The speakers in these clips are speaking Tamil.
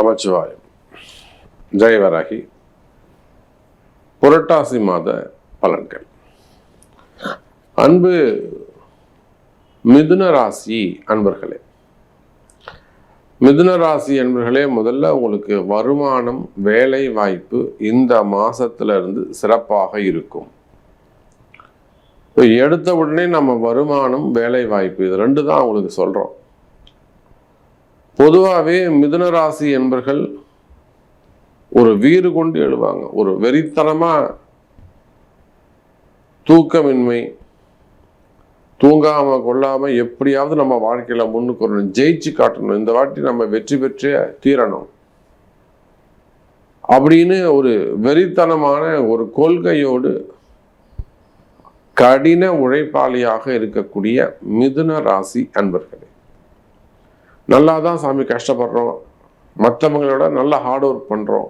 நமச்சிவாயம் ஜெயவராகி புரட்டாசி மாத பலன்கள். அன்பு மிதுன ராசி அன்பர்களே. மிதுன ராசி அன்பர்களே முதல்ல உங்களுக்கு வருமானம் வேலை வாய்ப்பு இந்த மாசத்துல இருந்து சிறப்பாக இருக்கும். எடுத்த உடனே நம்ம வருமானம் வேலை வாய்ப்பு இது ரெண்டு தான் உங்களுக்கு சொல்றோம். பொதுவாகவே மிதுன ராசி என்பர்கள் ஒரு வீறு கொண்டு எழுவாங்க. ஒரு வெறித்தனமாக தூக்கமின்மை தூங்காமல் கொள்ளாமல் எப்படியாவது நம்ம வாழ்க்கையில் முன்னுக்கு வரணும். ஜெயிச்சு காட்டணும். இந்த வாட்டி நம்ம வெற்றி பெற்றே தீரணும். அப்படின்னு ஒரு வெறித்தனமான ஒரு கொள்கையோடு கடின உழைப்பாளியாக இருக்கக்கூடிய மிதுன ராசி அன்பர்களே. நல்லா தான் சாமி கஷ்டப்படுறோம். மற்றவங்களோட நல்லா ஹார்ட் ஒர்க் பண்ணுறோம்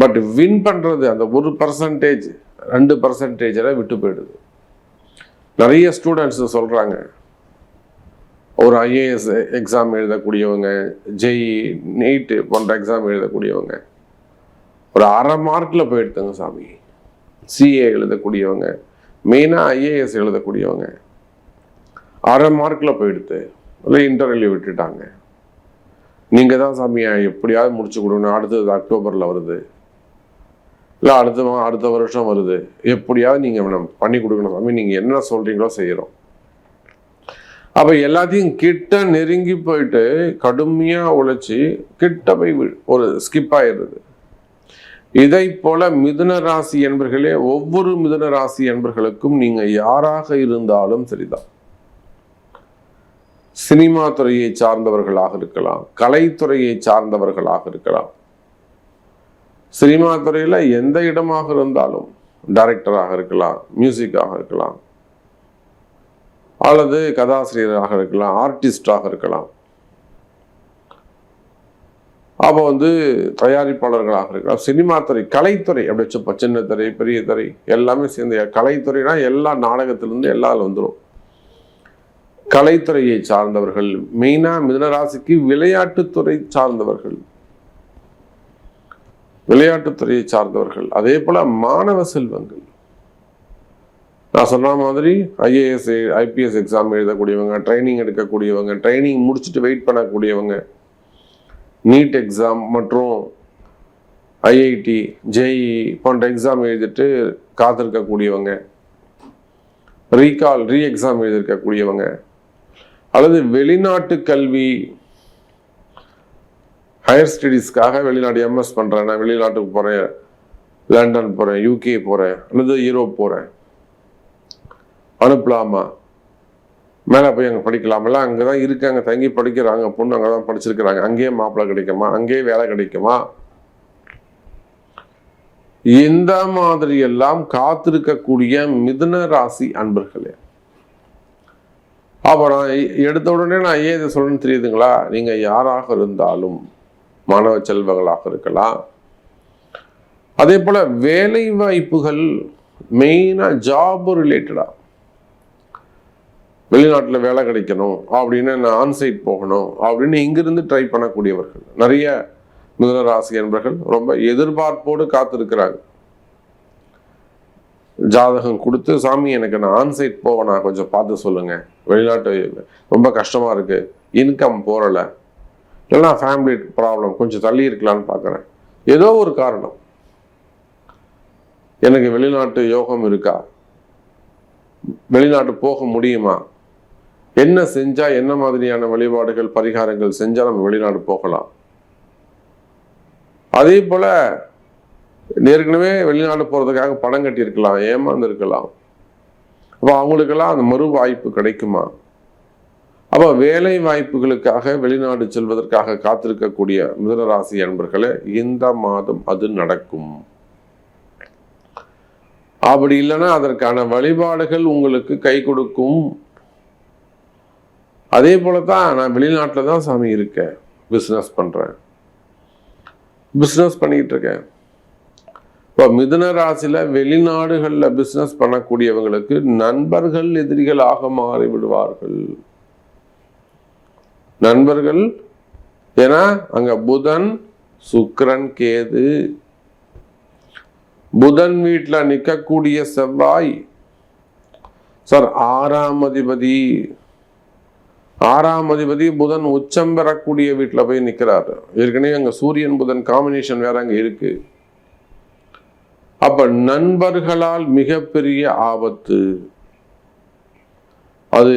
பட் வின் பண்ணுறது அந்த ஒரு பர்சன்டேஜ் ரெண்டு பர்சன்டேஜில் விட்டு போயிடுது. நிறைய ஸ்டூடெண்ட்ஸ் சொல்கிறாங்க ஒரு ஐஏஎஸ் எக்ஸாம் எழுதக்கூடியவங்க ஜெய் நீட்டு போன்ற எக்ஸாம் எழுதக்கூடியவங்க. ஒரு அரை மார்க்கில் போயிடுத்துங்க சாமி. சிஏ எழுதக்கூடியவங்க மெயினாக ஐஏஎஸ் எழுதக்கூடியவங்க. அரை மார்க்கில் போயிடுது. இல்லை இன்டர்வியூ விட்டுட்டாங்க. நீங்கள் தான் சாமியை எப்படியாவது முடிச்சு கொடுக்கணும். அடுத்தது அக்டோபரில் வருது. இல்லை அடுத்த அடுத்த வருஷம் வருது. எப்படியாவது நீங்கள் பண்ணி கொடுக்கணும் சாமி. நீங்கள் என்ன சொல்கிறீங்களோ செய்கிறோம் அப்போ எல்லாத்தையும் கிட்ட நெருங்கி போயிட்டு கடுமையாக உழைச்சி கிட்ட போய் வி- ஒரு ஸ்கிப் ஆயிடுறது. இதை போல மிதுன ராசி என்பர்களே ஒவ்வொரு மிதுன ராசி என்பர்களுக்கும் நீங்க யாராக இருந்தாலும் சரிதான். சினிமா துறையை சார்ந்தவர்களாக இருக்கலாம் கலைத்துறையை சார்ந்தவர்களாக இருக்கலாம். சினிமா துறையில எந்த இடமாக இருந்தாலும் டைரக்டராக இருக்கலாம் மியூசிக்காக இருக்கலாம் அல்லது கதாசிரியராக இருக்கலாம் ஆர்டிஸ்டாக இருக்கலாம். அப்போ வந்து தயாரிப்பாளர்களாக இருக்கலாம். சினிமா துறை கலைத்துறை அப்படி வச்சுப்போம். சின்ன துறை பெரிய துறை எல்லாமே சேர்ந்து கலைத்துறைனா எல்லா நாடகத்திலிருந்து எல்லாம் வந்துடும் கலைத்துறையை சார்ந்தவர்கள் மெயினாக மிதனராசிக்கு விளையாட்டுத்துறை சார்ந்தவர்கள். விளையாட்டுத்துறையை சார்ந்தவர்கள். அதே போல் மாணவ செல்வங்கள். நான் சொன்ன மாதிரி ஐஏஎஸ் ஐபிஎஸ் எக்ஸாம் எழுதக்கூடியவங்க ட்ரைனிங் எடுக்கக்கூடியவங்க ட்ரைனிங் முடிச்சுட்டு வெயிட் பண்ணக்கூடியவங்க நீட் எக்ஸாம் மற்றும் ஐஐடி ஜேஇ போன்ற எக்ஸாம் எழுதிட்டு காத்திருக்கக்கூடியவங்க ரீகால் ரீ எக்ஸாம் எழுதியிருக்கக்கூடியவங்க அல்லது வெளிநாட்டு கல்வி ஹையர் ஸ்டடீஸ்க்காக வெளிநாடு எம்எஸ் பண்ணுறேன் நான் வெளிநாட்டுக்கு போகிறேன் லண்டன் போகிறேன் யூகே போகிறேன் அல்லது யூரோப் போகிறேன் அனுப்பலாமா? மேலே போய் அங்கே படிக்கலாமல்ல? அங்கே தான் இருக்காங்க தங்கி படிக்கிறாங்க பொண்ணு அங்கே தான் படிச்சிருக்கிறாங்க. அங்கேயே மாப்பிள்ளை கிடைக்குமா? அங்கேயே வேலை கிடைக்குமா? இந்த மாதிரி எல்லாம் காத்திருக்கக்கூடிய மிதுன ராசி அன்பர்களே அப்புறம் நான் எ- எடுத்த உடனே நான் ஏன் இதை சொல்லணும்னு தெரியுதுங்களா? நீங்கள் யாராக இருந்தாலும் மாணவ செல்வங்களாக இருக்கலாம். அதே போல் வேலை வாய்ப்புகள் மெயினாக ஜாப் ரிலேட்டடாக வெளிநாட்டில் வேலை கிடைக்கணும் அப்படின்னு நான் ஆன்சைட் போகணும் அப்படின்னு இங்கிருந்து ட்ரை பண்ணக்கூடியவர்கள். நிறைய மிதனராசி என்பர்கள் ரொம்ப எதிர்பார்ப்போடு காத்திருக்கிறாங்க. ஜாதகம் கொடுத்து சாமி எனக்கு நான் ஆன்சைட் போவேனா கொஞ்சம் பார்த்து சொல்லுங்கள் வெளிநாட்டு ரொம்ப கஷ்டமாக இருக்குது இன்கம் போறல. இல்லைன்னா ஃபேமிலி ப்ராப்ளம் கொஞ்சம் தள்ளி இருக்கலாம்னு பார்க்குறேன். ஏதோ ஒரு காரணம். எனக்கு வெளிநாட்டு யோகம் இருக்கா? வெளிநாட்டு போக முடியுமா? என்ன செஞ்சால் என்ன மாதிரியான வழிபாடுகள் பரிகாரங்கள் செஞ்சால் நம்ம வெளிநாடு போகலாம். அதே போல் ஏற்கனவே வெளிநாடு போறதுக்காக பணம் கட்டியிருக்கலாம் ஏமாந்து இருக்கலாம் அப்போ அவங்களுக்கெல்லாம் அந்த மறு வாய்ப்பு கிடைக்குமா? அப்போ வேலை வாய்ப்புகளுக்காக வெளிநாடு செல்வதற்காக காத்திருக்கக்கூடிய மிதனராசி அன்பர்களே இந்த மாதம் அது நடக்கும். அப்படி இல்லைன்னா அதற்கான வழிபாடுகள் உங்களுக்கு கை கொடுக்கும். அதே போல தான் நான் வெளிநாட்டில் தான் சாமி இருக்கேன் பிஸ்னஸ் பண்ணுறேன் பிஸ்னஸ் பண்ணிக்கிட்டு இருக்கேன். இப்போ மிதுன ராசியில் வெளிநாடுகளில் பிஸ்னஸ் பண்ணக்கூடியவங்களுக்கு நண்பர்கள் எதிரிகளாக மாறி விடுவார்கள் நண்பர்கள் ஏன்னா அங்க புதன் சுக்ரன் கேது. புதன் வீட்டில் நிற்கக்கூடிய செவ்வாய் சார் ஆறாம் அதிபதி. ஆறாம் அதிபதி புதன் உச்சம் பெறக்கூடிய வீட்டில் போய் நிற்கிறாரு ஏற்கனவே அங்கே சூரியன் புதன் காம்பினேஷன் வேற அங்கே இருக்கு. அப்ப நண்பர்களால் மிகப்பெரிய ஆபத்து. அது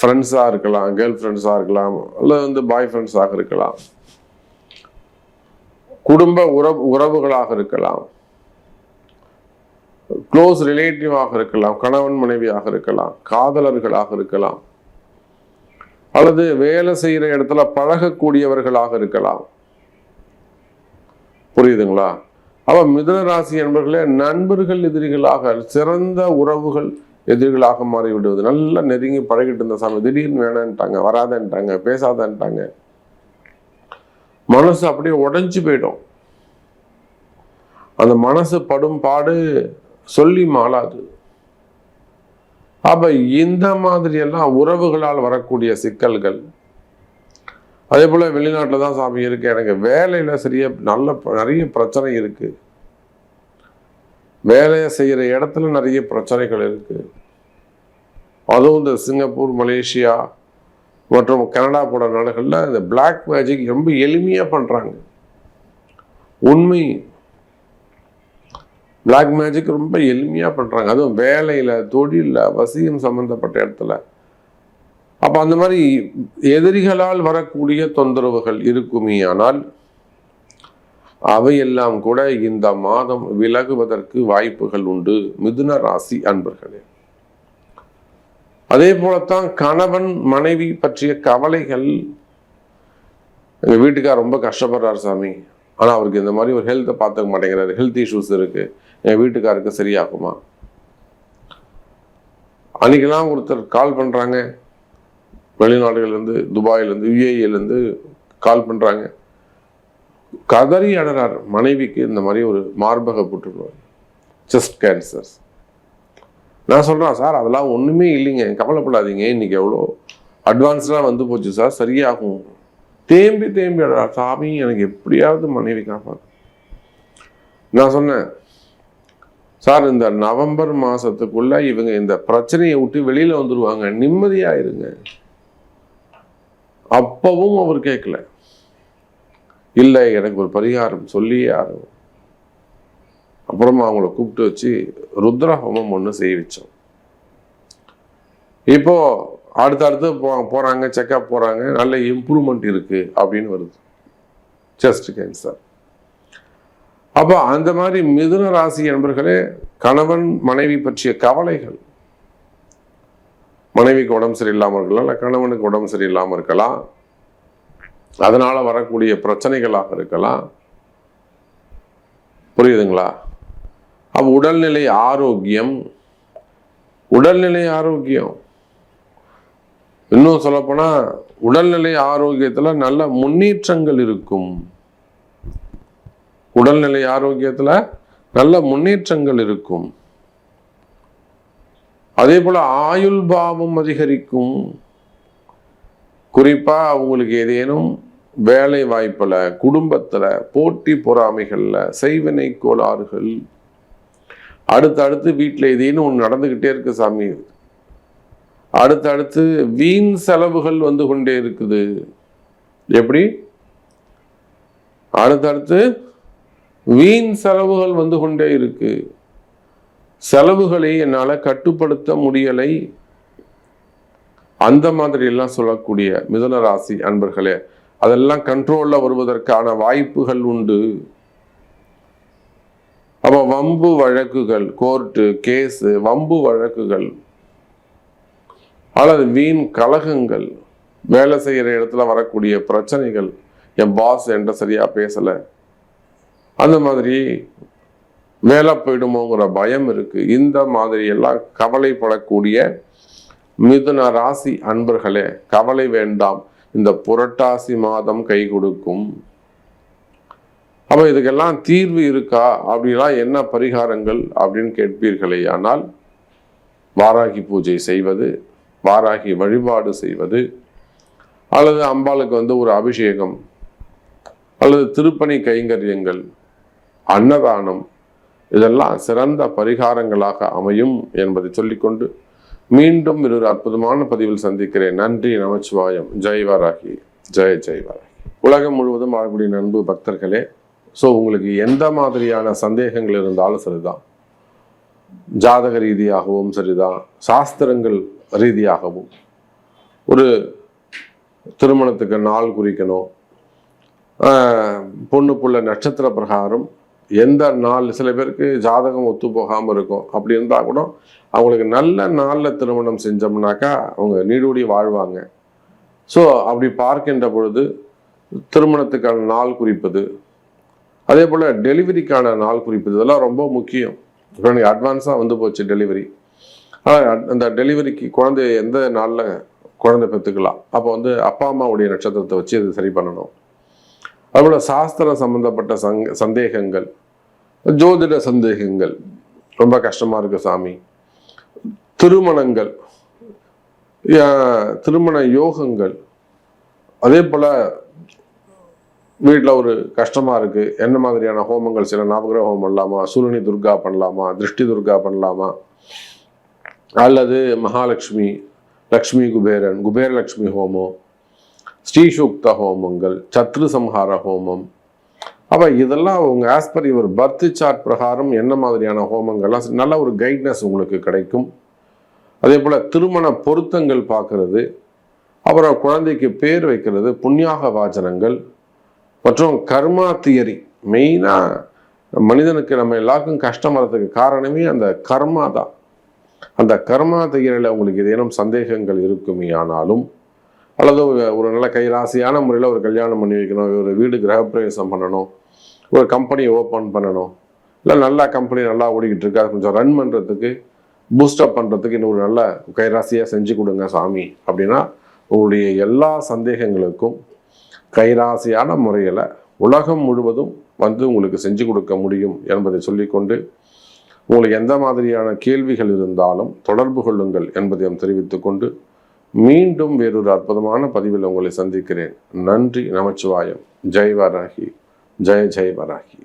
ஃப்ரெண்ட்ஸாக இருக்கலாம் கேர்ள் ஃப்ரெண்ட்ஸாக இருக்கலாம் அல்லது வந்து பாய் ஃப்ரெண்ட்ஸாக இருக்கலாம். குடும்ப உறவு உறவுகளாக இருக்கலாம். க்ளோஸ் ரிலேட்டிவாக இருக்கலாம் கணவன் மனைவியாக இருக்கலாம் காதலர்களாக இருக்கலாம். அல்லது வேலை செய்கிற இடத்துல பழகக்கூடியவர்களாக இருக்கலாம். புரியுதுங்களா? அப்ப மிதனராசி என்பர்களே நண்பர்கள் எதிரிகளாக சிறந்த உறவுகள் எதிரிகளாக மாறிவிடுவது. நல்லா நெருங்கி பழகிட்டு இருந்த சாமி திடீர்னு வேணான்ட்டாங்க வராதன்ட்டாங்க பேசாதன்ட்டாங்க. மனசு அப்படியே உடஞ்சி போயிடும். அந்த மனசு படும் பாடு சொல்லி மாளாது. அப்ப இந்த மாதிரி எல்லாம் உறவுகளால் வரக்கூடிய சிக்கல்கள் அதே போல் வெளிநாட்டில் தான் சாமி இருக்குது எனக்கு வேலையில் சரிய நல்ல நிறைய பிரச்சனை இருக்குது வேலையை செய்கிற இடத்துல நிறைய பிரச்சனைகள் இருக்குது அதுவும் இந்த சிங்கப்பூர் மலேசியா மற்றும் கனடா போன்ற நாடுகளில் இந்த பிளாக் மேஜிக் ரொம்ப எளிமையாக பண்ணுறாங்க உண்மை. பிளாக் மேஜிக் ரொம்ப எளிமையாக பண்ணுறாங்க அதுவும் வேலையில் தொழிலில் வசியம் சம்மந்தப்பட்ட இடத்துல. அப்போ அந்த மாதிரி எதிரிகளால் வரக்கூடிய தொந்தரவுகள் இருக்குமே ஆனால் அவையெல்லாம் கூட இந்த மாதம் விலகுவதற்கு வாய்ப்புகள் உண்டு. மிதுன ராசி அன்பர்களே. அதே போலத்தான் கணவன் மனைவி பற்றிய கவலைகள் எங்கள் வீட்டுக்கார் ரொம்ப கஷ்டப்படுறாரு சாமி. ஆனால் அவருக்கு இந்த மாதிரி ஒரு ஹெல்த்தை பார்த்துக்க மாட்டேங்கிறாரு. ஹெல்த் இஷ்யூஸ் இருக்கு. என் வீட்டுக்காருக்கு சரியாகுமா? அன்னைக்கெல்லாம் ஒருத்தர் கால் பண்ணுறாங்க வெளிநாடுகள்லேருந்து துபாயிலேருந்து யுஏஇலேருந்து கால் பண்ணுறாங்க. கதறி அடறார் மனைவிக்கு இந்த மாதிரி ஒரு மார்பக புற்றுநோய் செஸ்ட் கேன்சர்ஸ் நான் சொல்கிறேன் சார் அதெல்லாம் ஒன்றுமே இல்லைங்க. கவலைப்படாதீங்க. இன்னைக்கு எவ்வளோ அட்வான்ஸ்லாம் வந்து போச்சு சார். சரியாகும். தேம்பி தேம்பி அழறா சாமி எனக்கு எப்படியாவது மனைவி காப்பாத்து. நான் சொன்னேன் சார் இந்த நவம்பர் மாதத்துக்குள்ளே இவங்க இந்த பிரச்சனையை விட்டு வெளியில் வந்துடுவாங்க நிம்மதியாக இருங்க. அப்பவும் அவர் கேட்கல. இல்லை எனக்கு ஒரு பரிகாரம் சொல்லியே ஆகும் அப்புறமா அவங்கள கூப்பிட்டு வச்சு ருத்ர ஹோமம் ஒன்று செய்ய வச்சோம். இப்போ அடுத்தடுத்து போ போறாங்க செக்அப் போகிறாங்க நல்ல இம்ப்ரூவ்மெண்ட் இருக்கு அப்படின்னு வருது. செஸ்ட் கேன்சர் அப்போ அந்த மாதிரி மிதுன ராசி என்பர்களே கணவன் மனைவி பற்றிய கவலைகள் மனைவிக்கு உடம்பு சரியில்லாமல் இருக்கலாம் இல்லை கணவனுக்கு உடம்பு சரியில்லாமல் இருக்கலாம். அதனால் வரக்கூடிய பிரச்சனைகளாக இருக்கலாம். புரியுதுங்களா? அப்போ உடல்நிலை ஆரோக்கியம் உடல்நிலை ஆரோக்கியம். இன்னும் சொல்லப்போனால் உடல்நிலை ஆரோக்கியத்தில் நல்ல முன்னேற்றங்கள் இருக்கும். உடல்நிலை ஆரோக்கியத்தில் நல்ல முன்னேற்றங்கள் இருக்கும். அதே போல் ஆயுள் பாவம் அதிகரிக்கும். குறிப்பாக அவங்களுக்கு ஏதேனும் வேலை வாய்ப்பில் குடும்பத்தில் போட்டி பொறாமைகளில் செய்வினை கோளாறுகள் அடுத்தடுத்து வீட்டில் ஏதேனும் ஒன்று நடந்துக்கிட்டே இருக்கு சாமி. அடுத்தடுத்து வீண் செலவுகள் வந்து கொண்டே இருக்குது. எப்படி? அடுத்தடுத்து வீண் செலவுகள் வந்து கொண்டே இருக்குது செலவுகளை என்னால் கட்டுப்படுத்த முடியலை. அந்த மாதிரி எல்லாம் சொல்லக்கூடிய மிதுன ராசி அன்பர்களே அதெல்லாம் கண்ட்ரோல்ல வருவதற்கான வாய்ப்புகள் உண்டு. அப்போ வம்பு வழக்குகள் கோர்ட்டு கேஸு வம்பு வழக்குகள் அல்லது வீண் கலகங்கள் வேலை செய்கிற இடத்துல வரக்கூடிய பிரச்சனைகள் என் பாஸ் என்கிட்ட சரியா பேசலை. அந்த மாதிரி மேலே போயிடுமோங்கிற பயம் இருக்கு. இந்த மாதிரி எல்லாம் கவலைப்படக்கூடிய மிதுன ராசி அன்பர்களே கவலை வேண்டாம். இந்த புரட்டாசி மாதம் கை கொடுக்கும். அப்போ இதுக்கெல்லாம் தீர்வு இருக்கா? அப்படிலாம் என்ன பரிகாரங்கள் அப்படின்னு கேட்பீர்களே. ஆனால் வாராகி பூஜை செய்வது வாராகி வழிபாடு செய்வது அல்லது அம்பாளுக்கு வந்து ஒரு அபிஷேகம் அல்லது திருப்பணி கைங்கரியங்கள் அன்னதானம் இதெல்லாம் சிறந்த பரிகாரங்களாக அமையும் என்பதை சொல்லிக்கொண்டு மீண்டும் ஒரு அற்புதமான பதிவில் சந்திக்கிறேன். நன்றி நமச்சிவாயம். ஜெய்வராகி ஜெய ஜெய்வராகி உலகம் முழுவதும் வாழக்கூடிய நண்பு பக்தர்களே ஸோ உங்களுக்கு எந்த மாதிரியான சந்தேகங்கள் இருந்தாலும் சரிதான். ஜாதக ரீதியாகவும் சரிதான். சாஸ்திரங்கள் ரீதியாகவும். ஒரு திருமணத்துக்கு நாள் குறிக்கணும். ஆஹ் பொண்ணு புள்ள நட்சத்திர பிரகாரம் எந்த நாள் சில பேருக்கு ஜாதகம் ஒத்து போகாமல் இருக்கும். அப்படி இருந்தால் கூட அவங்களுக்கு நல்ல நாளில் திருமணம் செஞ்சோம்னாக்கா அவங்க நீடூடி வாழ்வாங்க. ஸோ அப்படி பார்க்கின்ற பொழுது திருமணத்துக்கான நாள் குறிப்பது அதே போல் டெலிவரிக்கான நாள் குறிப்பது இதெல்லாம் ரொம்ப முக்கியம். இப்போ எனக்கு அட்வான்ஸாக வந்து போச்சு டெலிவரி ஆனால் அந்த டெலிவரிக்கு குழந்தை எந்த நாளில் குழந்தை பெற்றுக்கலாம்? அப்போ வந்து அப்பா அம்மாவுடைய நட்சத்திரத்தை வச்சு அது சரி பண்ணணும். அதுபோல் சாஸ்திரம் சம்மந்தப்பட்ட சங் சந்தேகங்கள் ஜோதிட சந்தேகங்கள். ரொம்ப கஷ்டமாக இருக்கு சாமி. திருமணங்கள். யா- திருமண யோகங்கள். அதே போல் வீட்டில் ஒரு கஷ்டமாக இருக்குது என்ன மாதிரியான ஹோமங்கள்? சில நவகிரக ஹோமம் பண்ணலாமா? சூரணி துர்கா பண்ணலாமா? திருஷ்டி துர்கா பண்ணலாமா? அல்லது மகாலட்சுமி லக்ஷ்மி குபேரன் குபேரலக்ஷ்மி ஹோமம் ஸ்ரீசூக்த ஹோமங்கள் சத்ரு சம்ஹார ஹோமம் அப்போ இதெல்லாம் அவங்க as per your birth chart பிரகாரம் என்ன மாதிரியான ஹோமங்கள்லாம் நல்ல ஒரு கைட்னஸ் உங்களுக்கு கிடைக்கும். அதே போல் திருமண பொருத்தங்கள் பார்க்கறது அப்புறம் குழந்தைக்கு பேர் வைக்கிறது புண்ணியாக வாசனங்கள் மற்றும் கர்மா தியரி. மெயினாக மனிதனுக்கு நம்ம எல்லாருக்கும் கஷ்டம் வர்றதுக்கு காரணமே அந்த கர்மா தான். அந்த கர்மா தியரியில் உங்களுக்கு ஏதேனும் சந்தேகங்கள் இருக்குமே ஆனாலும் அல்லது ஒரு- ஒரு நல்ல கைராசியான முறையில் ஒரு கல்யாணம் பண்ணி வைக்கணும் ஒரு வீடு கிரகப்பிரவேசம் பண்ணணும் ஒரு கம்பெனி ஓப்பன் பண்ணணும். இல்லை நல்லா கம்பெனி நல்லா ஓடிக்கிட்டு இருக்கு கொஞ்சம் ரன் பண்ணுறதுக்கு பூஸ்டப் பண்ணுறதுக்கு இன்னொரு நல்ல கைராசியாக செஞ்சு கொடுங்க சாமி. அப்படின்னா உங்களுடைய எல்லா சந்தேகங்களுக்கும் கைராசியான முறையில் உலகம் முழுவதும் வந்து உங்களுக்கு செஞ்சு கொடுக்க முடியும் என்பதை சொல்லிக்கொண்டு உங்களுக்கு எந்த மாதிரியான கேள்விகள் இருந்தாலும் தொடர்பு கொள்ளுங்கள் என்பதையும் தெரிவித்துக்கொண்டு மீண்டும் வேறொரு அற்புதமான பதிவில் உங்களை சந்திக்கிறேன். நன்றி நமச்சிவாயம். ஜெய்வாராகி வராகி ஜெய ஜெய் வராகி